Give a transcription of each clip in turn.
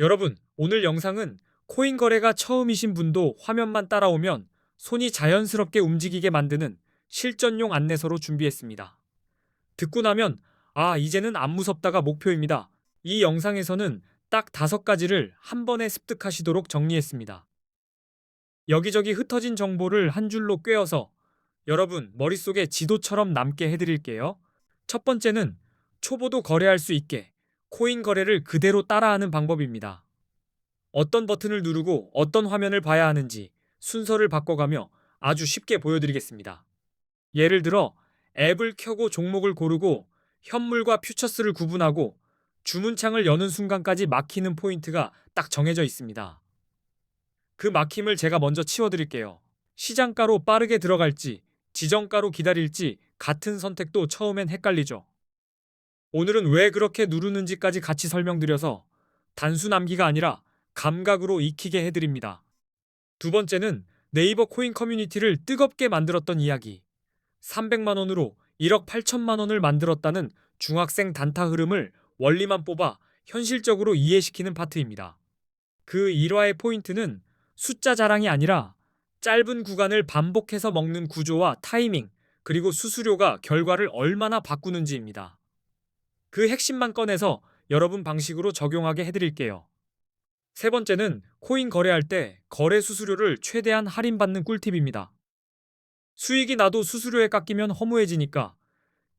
여러분, 오늘 영상은 코인 거래가 처음이신 분도 화면만 따라오면 손이 자연스럽게 움직이게 만드는 실전용 안내서로 준비했습니다. 듣고 나면 아, 이제는 안 무섭다가 목표입니다. 이 영상에서는 딱 다섯 가지를 한 번에 습득하시도록 정리했습니다. 여기저기 흩어진 정보를 한 줄로 꿰어서 여러분 머릿속에 지도처럼 남게 해드릴게요. 첫 번째는 초보도 거래할 수 있게 코인 거래를 그대로 따라하는 방법입니다. 어떤 버튼을 누르고 어떤 화면을 봐야 하는지 순서를 바꿔가며 아주 쉽게 보여드리겠습니다. 예를 들어 앱을 켜고 종목을 고르고 현물과 퓨처스를 구분하고 주문창을 여는 순간까지 막히는 포인트가 딱 정해져 있습니다. 그 막힘을 제가 먼저 치워드릴게요. 시장가로 빠르게 들어갈지 지정가로 기다릴지 같은 선택도 처음엔 헷갈리죠. 오늘은 왜 그렇게 누르는지까지 같이 설명드려서 단순 암기가 아니라 감각으로 익히게 해드립니다. 두 번째는 네이버 코인 커뮤니티를 뜨겁게 만들었던 이야기. 300만 원으로 1억 8천만 원을 만들었다는 중학생 단타 흐름을 원리만 뽑아 현실적으로 이해시키는 파트입니다. 그 일화의 포인트는 숫자 자랑이 아니라 짧은 구간을 반복해서 먹는 구조와 타이밍, 그리고 수수료가 결과를 얼마나 바꾸는지입니다. 그 핵심만 꺼내서 여러분 방식으로 적용하게 해드릴게요. 세 번째는 코인 거래할 때 거래 수수료를 최대한 할인받는 꿀팁입니다. 수익이 나도 수수료에 깎이면 허무해지니까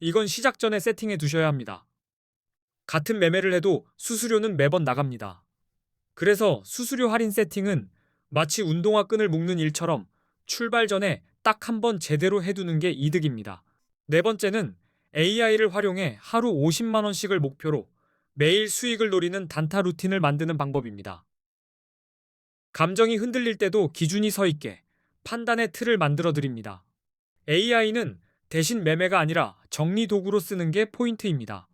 이건 시작 전에 세팅해 두셔야 합니다. 같은 매매를 해도 수수료는 매번 나갑니다. 그래서 수수료 할인 세팅은 마치 운동화 끈을 묶는 일처럼 출발 전에 딱 한 번 제대로 해두는 게 이득입니다. 네 번째는 AI를 활용해 하루 50만 원씩을 목표로 매일 수익을 노리는 단타 루틴을 만드는 방법입니다. 감정이 흔들릴 때도 기준이 서 있게 판단의 틀을 만들어 드립니다. AI는 대신 매매가 아니라 정리 도구로 쓰는 게 포인트입니다.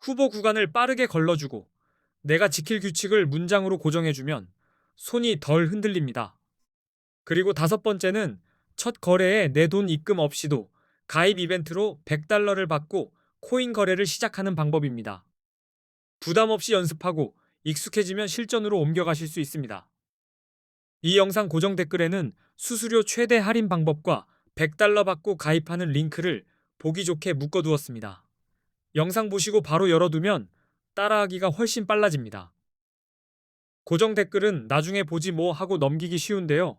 후보 구간을 빠르게 걸러주고 내가 지킬 규칙을 문장으로 고정해주면 손이 덜 흔들립니다. 그리고 다섯 번째는 첫 거래에 내 돈 입금 없이도 가입 이벤트로 100달러를 받고 코인 거래를 시작하는 방법입니다. 부담 없이 연습하고 익숙해지면 실전으로 옮겨가실 수 있습니다. 이 영상 고정 댓글에는 수수료 최대 할인 방법과 100달러 받고 가입하는 링크를 보기 좋게 묶어두었습니다. 영상 보시고 바로 열어두면 따라하기가 훨씬 빨라집니다. 고정 댓글은 나중에 보지 뭐 하고 넘기기 쉬운데요.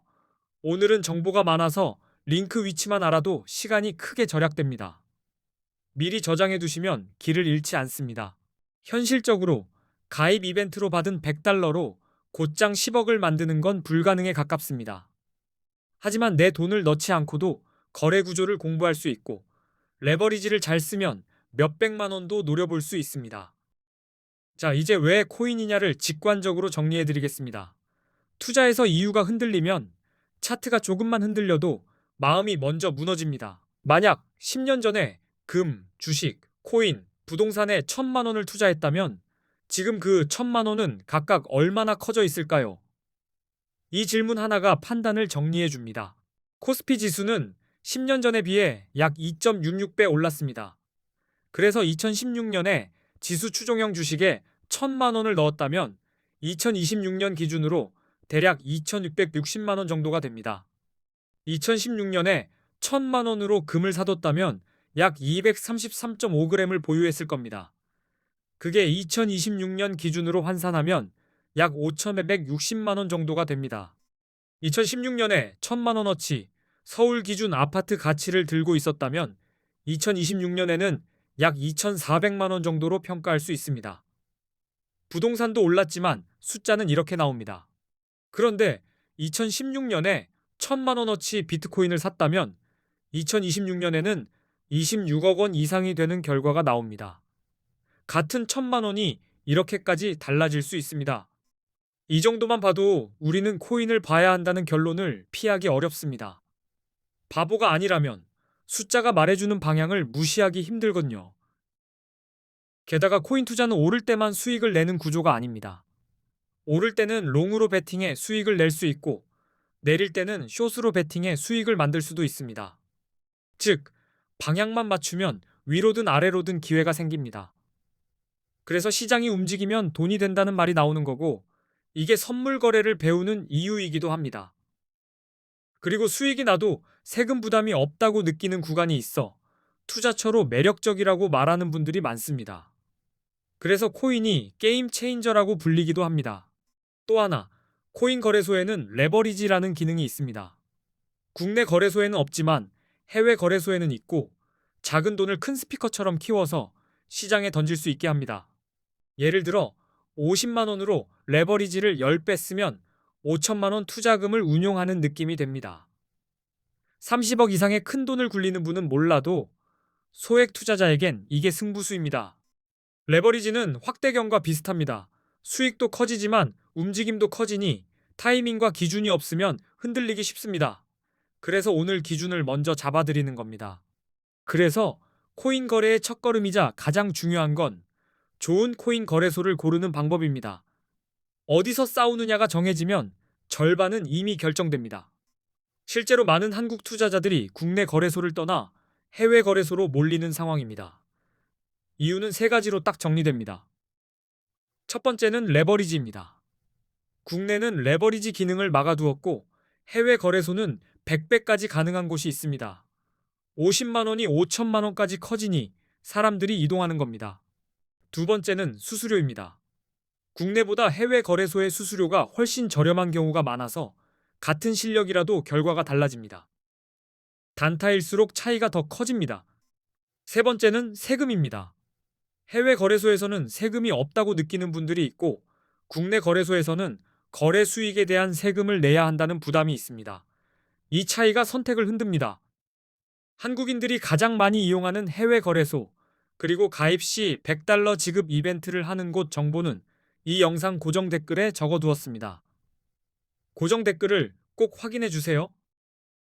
오늘은 정보가 많아서 링크 위치만 알아도 시간이 크게 절약됩니다. 미리 저장해 두시면 길을 잃지 않습니다. 현실적으로 가입 이벤트로 받은 100달러로 곧장 10억을 만드는 건 불가능에 가깝습니다. 하지만 내 돈을 넣지 않고도 거래 구조를 공부할 수 있고 레버리지를 잘 쓰면 몇백만 원도 노려볼 수 있습니다. 자, 이제 왜 코인이냐를 직관적으로 정리해 드리겠습니다. 투자에서 이유가 흔들리면 차트가 조금만 흔들려도 마음이 먼저 무너집니다. 만약 10년 전에 금, 주식, 코인, 부동산에 천만 원을 투자했다면 지금 그 천만 원은 각각 얼마나 커져 있을까요? 이 질문 하나가 판단을 정리해 줍니다. 코스피 지수는 10년 전에 비해 약 2.66배 올랐습니다. 그래서 2016년에 지수 추종형 주식에 천만 원을 넣었다면 2026년 기준으로 대략 2,660만 원 정도가 됩니다. 2016년에 천만 원으로 금을 사뒀다면 약 233.5g을 보유했을 겁니다. 그게 2026년 기준으로 환산하면 약 5,160만 원 정도가 됩니다. 2016년에 천만 원어치 서울 기준 아파트 가치를 들고 있었다면 2026년에는 약 2,400만 원 정도로 평가할 수 있습니다. 부동산도 올랐지만 숫자는 이렇게 나옵니다. 그런데 2016년에 천만 원어치 비트코인을 샀다면 2026년에는 26억 원 이상이 되는 결과가 나옵니다. 같은 천만 원이 이렇게까지 달라질 수 있습니다. 이 정도만 봐도 우리는 코인을 봐야 한다는 결론을 피하기 어렵습니다. 바보가 아니라면 숫자가 말해주는 방향을 무시하기 힘들거든요. 게다가 코인 투자는 오를 때만 수익을 내는 구조가 아닙니다. 오를 때는 롱으로 베팅해 수익을 낼 수 있고 내릴 때는 숏으로 베팅해 수익을 만들 수도 있습니다. 즉, 방향만 맞추면 위로든 아래로든 기회가 생깁니다. 그래서 시장이 움직이면 돈이 된다는 말이 나오는 거고, 이게 선물 거래를 배우는 이유이기도 합니다. 그리고 수익이 나도 세금 부담이 없다고 느끼는 구간이 있어 투자처로 매력적이라고 말하는 분들이 많습니다. 그래서 코인이 게임 체인저라고 불리기도 합니다. 또 하나, 코인 거래소에는 레버리지라는 기능이 있습니다. 국내 거래소에는 없지만 해외 거래소에는 있고 작은 돈을 큰 스피커처럼 키워서 시장에 던질 수 있게 합니다. 예를 들어 50만 원으로 레버리지를 10배 쓰면 5천만 원 투자금을 운용하는 느낌이 됩니다. 30억 이상의 큰 돈을 굴리는 분은 몰라도 소액 투자자에겐 이게 승부수입니다. 레버리지는 확대경과 비슷합니다. 수익도 커지지만 움직임도 커지니 타이밍과 기준이 없으면 흔들리기 쉽습니다. 그래서 오늘 기준을 먼저 잡아드리는 겁니다. 그래서 코인 거래의 첫걸음이자 가장 중요한 건 좋은 코인 거래소를 고르는 방법입니다. 어디서 싸우느냐가 정해지면 절반은 이미 결정됩니다. 실제로 많은 한국 투자자들이 국내 거래소를 떠나 해외 거래소로 몰리는 상황입니다. 이유는 세 가지로 딱 정리됩니다. 첫 번째는 레버리지입니다. 국내는 레버리지 기능을 막아두었고 해외 거래소는 100배까지 가능한 곳이 있습니다. 50만 원이 5천만 원까지 커지니 사람들이 이동하는 겁니다. 두 번째는 수수료입니다. 국내보다 해외 거래소의 수수료가 훨씬 저렴한 경우가 많아서 같은 실력이라도 결과가 달라집니다. 단타일수록 차이가 더 커집니다. 세 번째는 세금입니다. 해외 거래소에서는 세금이 없다고 느끼는 분들이 있고 국내 거래소에서는 거래 수익에 대한 세금을 내야 한다는 부담이 있습니다. 이 차이가 선택을 흔듭니다. 한국인들이 가장 많이 이용하는 해외 거래소, 그리고 가입 시 100달러 지급 이벤트를 하는 곳 정보는 이 영상 고정 댓글에 적어두었습니다. 고정 댓글을 꼭 확인해 주세요.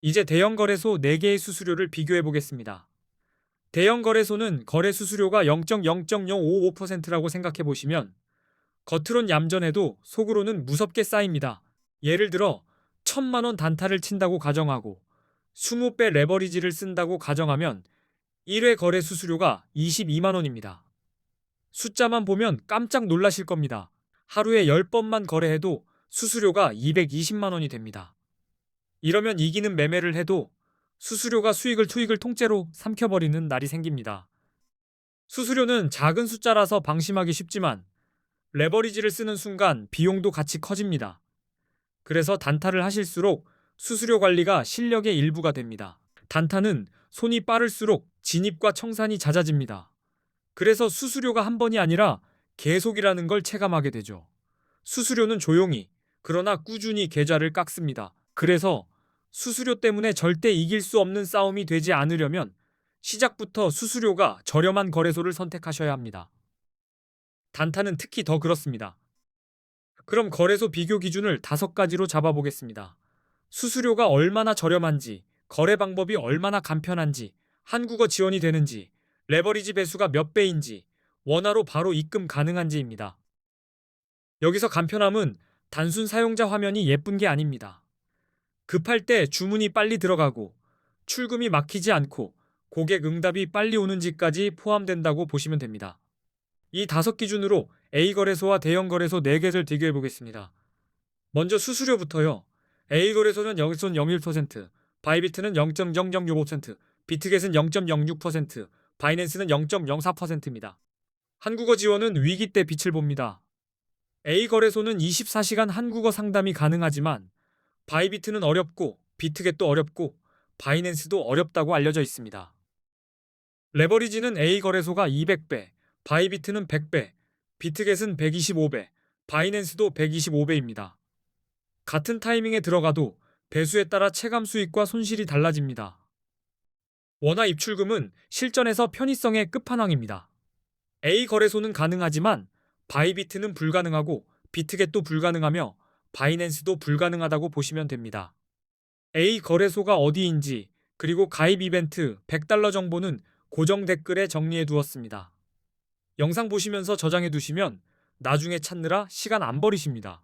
이제 대형 거래소 4개의 수수료를 비교해 보겠습니다. 대형 거래소는 거래 수수료가 0.0.055%라고 생각해 보시면 겉으론 얌전해도 속으로는 무섭게 쌓입니다. 예를 들어 1000만 원 단타를 친다고 가정하고 20배 레버리지를 쓴다고 가정하면 1회 거래 수수료가 22만 원입니다. 숫자만 보면 깜짝 놀라실 겁니다. 하루에 10번만 거래해도 수수료가 220만 원이 됩니다. 이러면 이기는 매매를 해도 수수료가 수익을 투익을 통째로 삼켜버리는 날이 생깁니다. 수수료는 작은 숫자라서 방심하기 쉽지만 레버리지를 쓰는 순간 비용도 같이 커집니다. 그래서 단타를 하실수록 수수료 관리가 실력의 일부가 됩니다. 단타는 손이 빠를수록 진입과 청산이 잦아집니다. 그래서 수수료가 한 번이 아니라 계속이라는 걸 체감하게 되죠. 수수료는 조용히, 그러나 꾸준히 계좌를 깎습니다. 그래서 수수료 때문에 절대 이길 수 없는 싸움이 되지 않으려면 시작부터 수수료가 저렴한 거래소를 선택하셔야 합니다. 단타는 특히 더 그렇습니다. 그럼 거래소 비교 기준을 다섯 가지로 잡아보겠습니다. 수수료가 얼마나 저렴한지, 거래 방법이 얼마나 간편한지, 한국어 지원이 되는지, 레버리지 배수가 몇 배인지, 원화로 바로 입금 가능한지입니다. 여기서 간편함은 단순 사용자 화면이 예쁜 게 아닙니다. 급할 때 주문이 빨리 들어가고, 출금이 막히지 않고, 고객 응답이 빨리 오는지까지 포함된다고 보시면 됩니다. 이 다섯 기준으로 A 거래소와 대형 거래소 4개를 비교해 보겠습니다. 먼저 수수료부터요. A 거래소는 여기선 0.1%, 바이비트는 0.0065%, 비트겟은 0.06%, 바이낸스는 0.04%입니다. 한국어 지원은 위기 때 빛을 봅니다. A 거래소는 24시간 한국어 상담이 가능하지만 바이비트는 어렵고 비트겟도 어렵고 바이낸스도 어렵다고 알려져 있습니다. 레버리지는 A 거래소가 200배, 바이비트는 100배, 비트겟은 125배, 바이낸스도 125배입니다. 같은 타이밍에 들어가도 배수에 따라 체감 수익과 손실이 달라집니다. 원화 입출금은 실전에서 편의성의 끝판왕입니다. A 거래소는 가능하지만 바이비트는 불가능하고 비트겟도 불가능하며 바이낸스도 불가능하다고 보시면 됩니다. A 거래소가 어디인지 그리고 가입 이벤트 100달러 정보는 고정 댓글에 정리해 두었습니다. 영상 보시면서 저장해 두시면 나중에 찾느라 시간 안 버리십니다.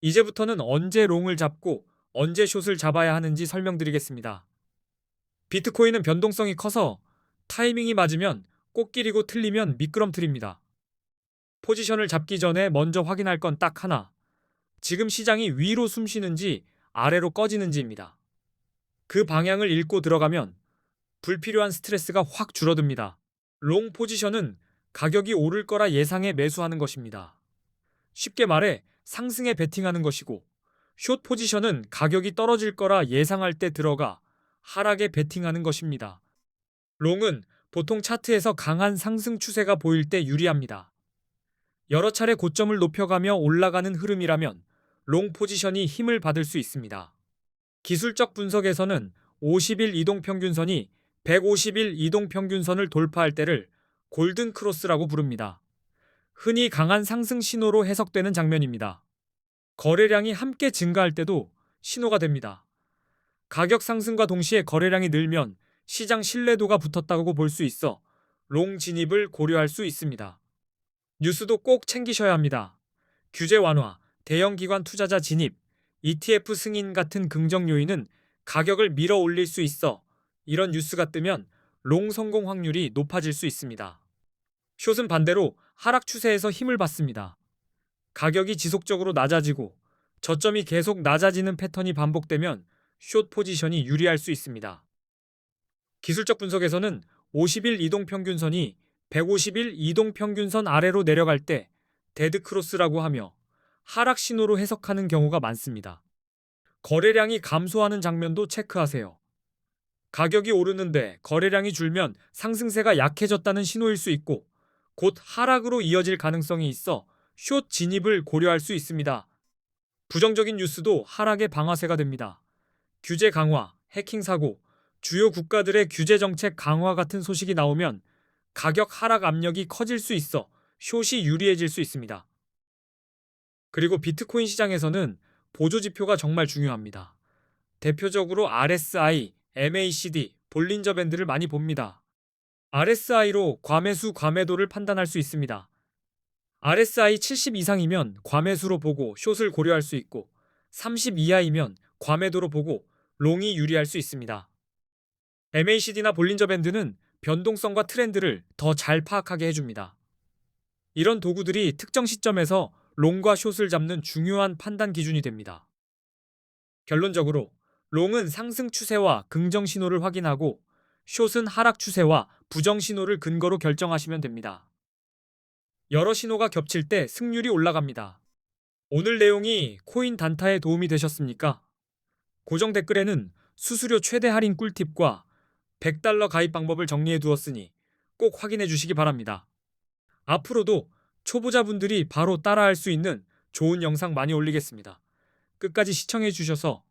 이제부터는 언제 롱을 잡고 언제 숏을 잡아야 하는지 설명드리겠습니다. 비트코인은 변동성이 커서 타이밍이 맞으면 꽃길이고 틀리면 미끄럼틀입니다. 포지션을 잡기 전에 먼저 확인할 건 딱 하나. 지금 시장이 위로 숨 쉬는지 아래로 꺼지는지입니다. 그 방향을 읽고 들어가면 불필요한 스트레스가 확 줄어듭니다. 롱 포지션은 가격이 오를 거라 예상해 매수하는 것입니다. 쉽게 말해 상승에 베팅하는 것이고 숏 포지션은 가격이 떨어질 거라 예상할 때 들어가 하락에 베팅하는 것입니다. 롱은 보통 차트에서 강한 상승 추세가 보일 때 유리합니다. 여러 차례 고점을 높여가며 올라가는 흐름이라면 롱 포지션이 힘을 받을 수 있습니다. 기술적 분석에서는 50일 이동 평균선이 150일 이동 평균선을 돌파할 때를 골든 크로스라고 부릅니다. 흔히 강한 상승 신호로 해석되는 장면입니다. 거래량이 함께 증가할 때도 신호가 됩니다. 가격 상승과 동시에 거래량이 늘면 시장 신뢰도가 붙었다고 볼 수 있어 롱 진입을 고려할 수 있습니다. 뉴스도 꼭 챙기셔야 합니다. 규제 완화, 대형 기관 투자자 진입, ETF 승인 같은 긍정 요인은 가격을 밀어 올릴 수 있어 이런 뉴스가 뜨면 롱 성공 확률이 높아질 수 있습니다. 숏은 반대로 하락 추세에서 힘을 받습니다. 가격이 지속적으로 낮아지고 저점이 계속 낮아지는 패턴이 반복되면 숏 포지션이 유리할 수 있습니다. 기술적 분석에서는 50일 이동 평균선이 150일 이동 평균선 아래로 내려갈 때 데드 크로스라고 하며 하락 신호로 해석하는 경우가 많습니다. 거래량이 감소하는 장면도 체크하세요. 가격이 오르는데 거래량이 줄면 상승세가 약해졌다는 신호일 수 있고 곧 하락으로 이어질 가능성이 있어 숏 진입을 고려할 수 있습니다. 부정적인 뉴스도 하락의 방아쇠가 됩니다. 규제 강화, 해킹 사고, 주요 국가들의 규제 정책 강화 같은 소식이 나오면 가격 하락 압력이 커질 수 있어 숏이 유리해질 수 있습니다. 그리고 비트코인 시장에서는 보조 지표가 정말 중요합니다. 대표적으로 RSI, MACD, 볼린저 밴드를 많이 봅니다. RSI로 과매수 과매도를 판단할 수 있습니다. RSI 70 이상이면 과매수로 보고 숏을 고려할 수 있고 30 이하이면 과매도로 보고 롱이 유리할 수 있습니다. MACD나 볼린저 밴드는 변동성과 트렌드를 더 잘 파악하게 해줍니다. 이런 도구들이 특정 시점에서 롱과 숏을 잡는 중요한 판단 기준이 됩니다. 결론적으로 롱은 상승 추세와 긍정 신호를 확인하고 숏은 하락 추세와 부정 신호를 근거로 결정하시면 됩니다. 여러 신호가 겹칠 때 승률이 올라갑니다. 오늘 내용이 코인 단타에 도움이 되셨습니까? 고정 댓글에는 수수료 최대 할인 꿀팁과 100달러 가입 방법을 정리해 두었으니 꼭 확인해 주시기 바랍니다. 앞으로도 초보자분들이 바로 따라할 수 있는 좋은 영상 많이 올리겠습니다. 끝까지 시청해 주셔서